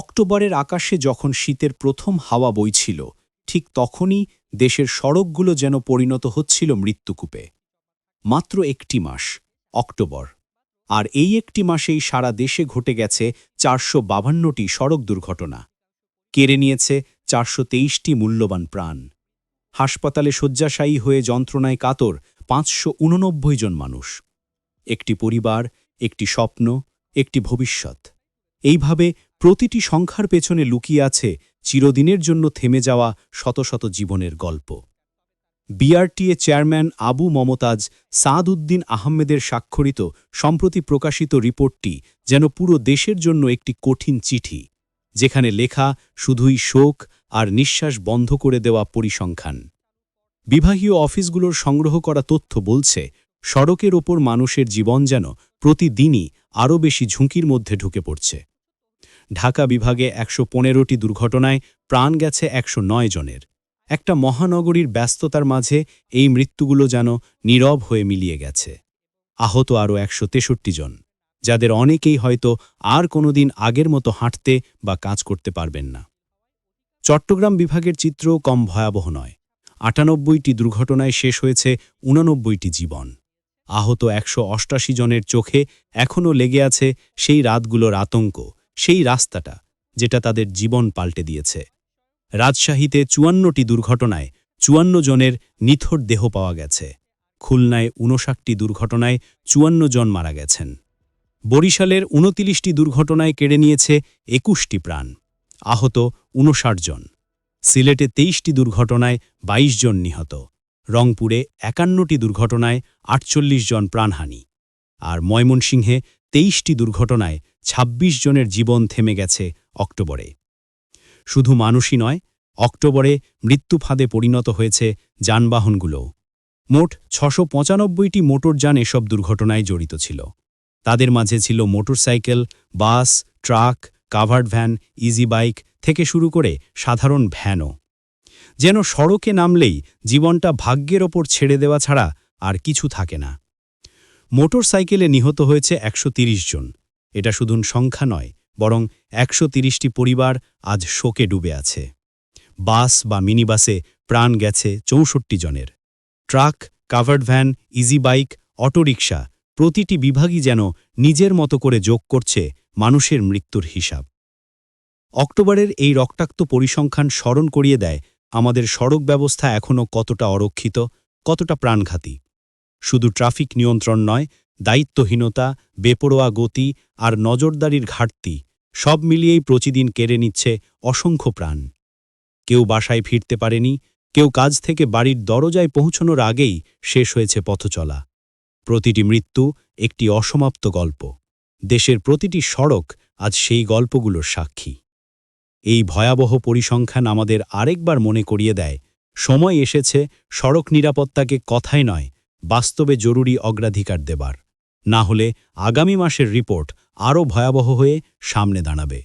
অক্টোবরের আকাশে যখন শীতের প্রথম হাওয়া বইছিল, ঠিক তখনই দেশের সড়কগুলো যেন পরিণত হচ্ছিল মৃত্যুকূপে। মাত্র একটি মাস, অক্টোবর। আর এই একটি মাসেই সারা দেশে ঘটে গেছে চারশো বাভান্নটি সড়ক দুর্ঘটনা। কেড়ে নিয়েছে চারশো তেইশটি মূল্যবান প্রাণ। হাসপাতালে শয্যাশায়ী হয়ে যন্ত্রণায় কাতর পাঁচশো উননব্বই জন মানুষ। একটি পরিবার, একটি স্বপ্ন, একটি ভবিষ্যৎ। এইভাবে প্রতিটি সংখ্যার পেছনে লুকিয়ে আছে চিরদিনের জন্য থেমে যাওয়া শত শত জীবনের গল্প। বিআরটিএ চেয়ারম্যান আবু মমতাজ সাদ উদ্দিন আহমেদের স্বাক্ষরিত, সম্প্রতি প্রকাশিত রিপোর্টটি যেন পুরো দেশের জন্য একটি কঠিন চিঠি, যেখানে লেখা, শুধুই শোক আর নিঃশ্বাস বন্ধ করে দেওয়া পরিসংখ্যান। বিভাগীয় অফিসগুলোর সংগ্রহ করা তথ্য বলছে, সড়কের ওপর মানুষের জীবন যেন প্রতিদিনই আরও বেশি ঝুঁকির মধ্যে ঢুকে পড়ছে। ঢাকা বিভাগে একশো পনেরোটি দুর্ঘটনায় প্রাণ গেছে একশো নয় জনের। একটা মহানগরীর ব্যস্ততার মাঝে এই মৃত্যুগুলো যেন নীরব হয়ে মিলিয়ে গেছে। আহত আরও একশো তেষট্টি জন, যাদের অনেকেই হয়তো আর কোনোদিন আগের মতো হাঁটতে বা কাজ করতে পারবেন না। চট্টগ্রাম বিভাগের চিত্রও কম ভয়াবহ নয়। আটানব্বইটি দুর্ঘটনায় শেষ হয়েছে উনানব্বইটি জীবন। আহত একশো জনের চোখে এখনও লেগে আছে সেই রাতগুলোর আতঙ্ক সেই রাস্তাটা যেটা তাদের জীবন পাল্টে দিয়েছে। রাজশাহীতে চুয়ান্নটি দুর্ঘটনায় চুয়ান্ন জনের নিথর দেহ পাওয়া গেছে। খুলনায় ঊনষাটটি দুর্ঘটনায় চুয়ান্ন জন মারা গেছেন। বরিশালের উনতিরিশটি দুর্ঘটনায় কেড়ে নিয়েছে একুশটি প্রাণ। আহত উনষাট জন। সিলেটে তেইশটি দুর্ঘটনায় ২২ জন নিহত। রংপুরে একান্নটি দুর্ঘটনায় আটচল্লিশ জন প্রাণহানি। আর ময়মনসিংহে তেইশটি দুর্ঘটনায় ২৬ জনের জীবন থেমে গেছে অক্টোবরে। শুধু মানুষই নয়, অক্টোবরে মৃত্যুফাঁদে পরিণত হয়েছে যানবাহনগুলোও। মোট ছশো পঁচানব্বইটি মোটরযান এসব দুর্ঘটনায় জড়িত ছিল। তাদের মাঝে ছিল motorcycle, bus, truck, covered van, easy bike থেকে শুরু করে সাধারণ ভ্যানও। যেন সড়কে নামলেই জীবনটা ভাগ্যের ওপর ছেড়ে দেওয়া ছাড়া আর কিছু থাকে না। মোটরসাইকেলে নিহত হয়েছে একশো জন। এটা শুধু সংখ্যা নয়, বরং একশো পরিবার আজ শোকে ডুবে আছে। বাস বা মিনিবাসে প্রাণ গেছে চৌষট্টি জনের। Truck, covered van, easy bike, auto rickshaw প্রতিটি বিভাগই যেন নিজের মতো করে যোগ করছে মানুষের মৃত্যুর হিসাব। অক্টোবরের এই রক্তাক্ত পরিসংখ্যান স্মরণ করিয়ে দেয়, আমাদের সড়ক ব্যবস্থা এখনও কতটা অরক্ষিত, কতটা প্রাণঘাতী। শুধু ট্রাফিক নিয়ন্ত্রণ নয়, দায়িত্বহীনতা, বেপরোয়া গতি আর নজরদারির ঘাটতি, সব মিলিয়েই প্রতিদিন কেড়ে নিচ্ছে অসংখ্য প্রাণ। কেউ বাসায় ফিরতে পারেনি, কেউ কাজ থেকে বাড়ির দরজায় পৌঁছনোর আগেই শেষ হয়েছে পথচলা প্রতিটি মৃত্যু একটি অসমাপ্ত গল্প। দেশের প্রতিটি সড়ক আজ সেই গল্পগুলোর সাক্ষী। এই ভয়াবহ পরিসংখ্যান আমাদের আরেকবার মনে করিয়ে দেয়, সময় এসেছে সড়ক নিরাপত্তাকে কথায় নয় বাস্তবে জরুরি অগ্রাধিকার দেবার। না হলে আগামী মাসের রিপোর্ট আরও ভয়াবহ হয়ে সামনে দাঁড়াবে।